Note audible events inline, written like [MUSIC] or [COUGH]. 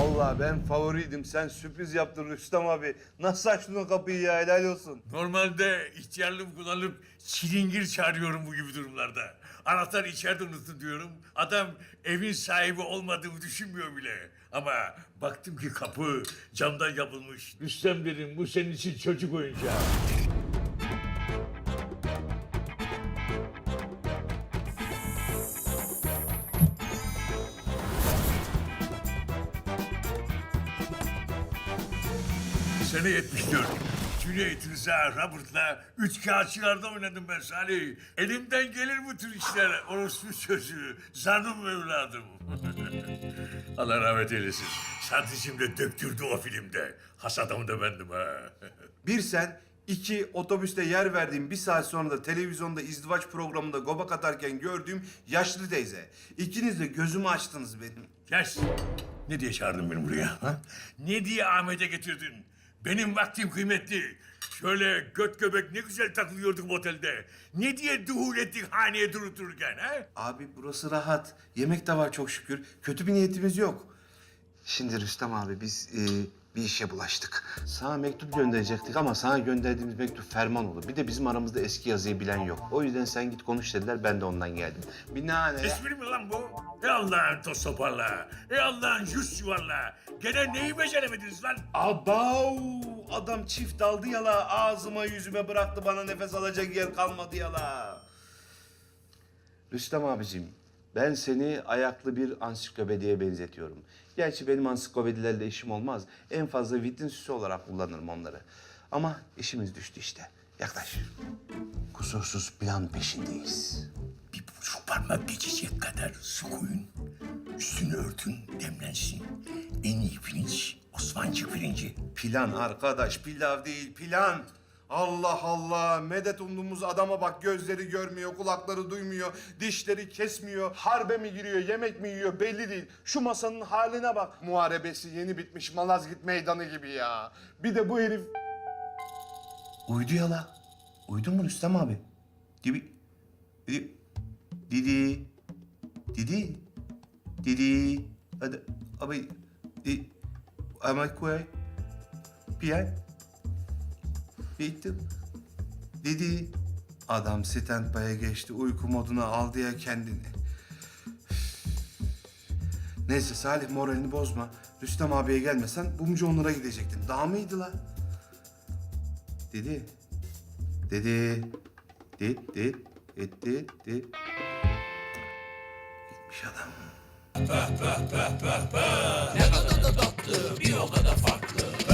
Vallahi ben favoriydim. Sen sürpriz yaptın Rüstem abi. Nasıl açtın o kapıyı ya helal olsun. Normalde ihtiyarlığım kullanıp çilingir çağırıyorum bu gibi durumlarda. Anahtar içeride unuttum diyorum. Adam evin sahibi olmadığımı düşünmüyor bile. Ama baktım ki kapı camdan yapılmış. Rüstem dedim bu senin için çocuk oyuncağı. Sene 74. Cüneyt Rıza, Robert'la üç kağıtçılarda oynadım ben Salih. Elimden gelir bu tür işler. Orospu çocuğu, zanım evladım. [LAUGHS] Allah rahmet eylesin. Satıcım da döktürdü o filmde. Has adam da bendim ha. [LAUGHS] Bir sen, iki otobüste yer verdiğim bir saat sonra da televizyonda izdivaç programında gobak atarken gördüğüm yaşlı teyze. İkiniz de gözümü açtınız benim. Kes. Ne diye çağırdın beni buraya? Ha? Ne diye Ahmet'e getirdin? Benim vaktim kıymetli. Şöyle göt göbek ne güzel takılıyorduk otelde. Ne diye duhul ettik haneye durup dururken ha? Abi burası rahat. Yemek de var çok şükür. Kötü bir niyetimiz yok. Şimdi Rüstem abi biz e, bir işe bulaştık. Sana mektup gönderecektik ama sana gönderdiğimiz mektup ferman olur. Bir de bizim aramızda eski yazıyı bilen yok. O yüzden sen git konuş dediler ben de ondan geldim. Binaenaleyh... Espri mi lan bu? Ey Allah'ın toz toparla. Ey Allah'ın yüz yuvarla. Gene neyi beceremediniz lan? Abav! Adam çift aldı yala. Ağzıma yüzüme bıraktı bana nefes alacak yer kalmadı yala. Rüstem abicim, ben seni ayaklı bir ansiklopediye benzetiyorum. Gerçi benim ansiklopedilerle işim olmaz. En fazla vitrin süsü olarak kullanırım onları. Ama işimiz düştü işte. Yaklaş. Kusursuz plan peşindeyiz. Bir buçuk parmak geçecek kadar su koyun. Üstünü örtün, demlensin. En iyi pirinç Osmancık pirinci. Plan arkadaş, pilav değil plan. Allah Allah, medet umduğumuz adama bak gözleri görmüyor, kulakları duymuyor, dişleri kesmiyor, harbe mi giriyor, yemek mi yiyor belli değil. Şu masanın haline bak. Muharebesi yeni bitmiş Malazgirt meydanı gibi ya. Bir de bu herif... Uydu ya la. Uydun mu Rüstem abi? Gibi... Didi... Didi... Didi... Didi... Abi... Di... Ama koy... Bien. Bitti. Dedi. Adam standby'a geçti. Uyku moduna aldı ya kendini. [SIGHS] Neyse Salih moralini bozma. Rüstem abiye gelmesen Bumcu Onur'a gidecektin. Daha mıydı la? Dedi. Dedi. Dit dit. Etti. Dit. Gitmiş adam. [LAUGHS]